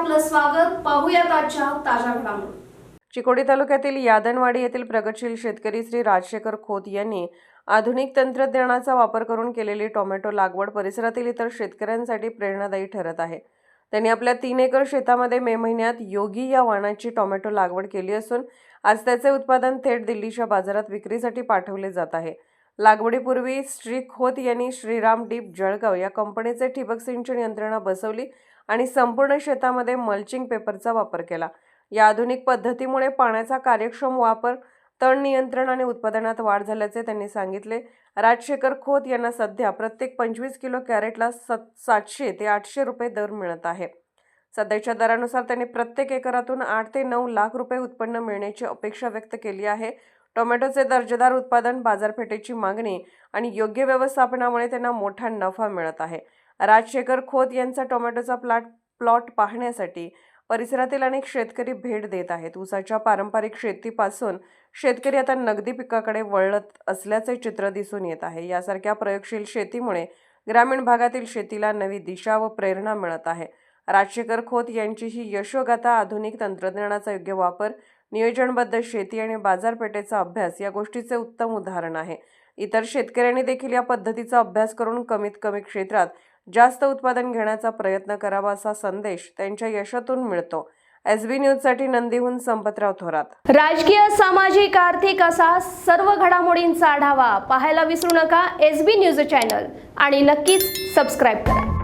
स्वागत. पाहूयात आजच्या ताज्या घडामोडी. चिकोडी तालुक्यातील यादनवाडी येथील प्रगतशील शेतकरी श्री राजशेखर खोत यांनी आधुनिक तंत्रज्ञानाचा वापर करून केलेली टोमॅटो लागवड परिसरातील इतर शेतकऱ्यांसाठी प्रेरणादायी ठरत आहे. त्यांनी आपल्या तीन एकर शेतामध्ये मे महिन्यात योगी या वाणाची टोमॅटो लागवड केली असून आज त्याचे उत्पादन थेट दिल्लीच्या बाजारात विक्रीसाठी पाठवले जात आहे. लागवडीपूर्वी श्री खोत यांनी श्रीराम डीप जळगाव या कंपनीचे ठिबक सिंचन यंत्रणा बसवली आणि संपूर्ण शेतामध्ये मल्चिंग पेपरचा वापर केला. या आधुनिक पद्धतीमुळे पाण्याचा कार्यक्षम वापर तण नियंत्रण आणि उत्पादनात वाढ झाल्याचे त्यांनी सांगितले. राजशेखर खोत यांना सध्या प्रत्येक पंचवीस किलो कॅरेटला सत सातशे ते आठशे रुपये दर मिळत आहे. सध्याच्या दरानुसार त्यांनी प्रत्येक एकरातून आठ ते नऊ लाख रुपये उत्पन्न मिळण्याची अपेक्षा व्यक्त केली आहे. टोमॅटोचे दर्जेदार उत्पादन बाजारपेठेची मागणी आणि योग्य व्यवस्थापनामुळे त्यांना मोठा नफा मिळत आहे. राजशेखर खोत यांचा टोमॅटोचा प्लॉट प्लॉट पाहण्यासाठी परिसरातील अनेक शेतकरी भेट देत आहेत. ऊसाच्या पारंपरिक शेतीपासून शेतकरी आता नगदी पिकाकडे वळत असल्याचे चित्र दिसून येत आहे. यासारख्या प्रयोगशील शेतीमुळे ग्रामीण भागातील शेतीला नवी दिशा व प्रेरणा मिळत आहे. राजशेखर खोत यांची ही यशोगाथा आधुनिक तंत्रज्ञानाचा योग्य वापर नियोजनबद्ध शेती आणि बाजारपेठेचा अभ्यास या गोष्टीचे उत्तम उदाहरण आहे. इतर शेतकऱ्यांनी देखील या पद्धतीचा अभ्यास करून कमीत कमी क्षेत्रात जास्त उत्पादन घेण्याचा प्रयत्न करावा असा संदेश त्यांच्या यशातून मिळतो. एस बी न्यूजसाठी नंदीहून संपतराव थोरात. राजकीय सामाजिक आर्थिक असा सर्व घडामोडींचा आढावा पाहायला विसरू नका एस बी न्यूज चॅनल आणि नक्कीच सबस्क्राईब करा.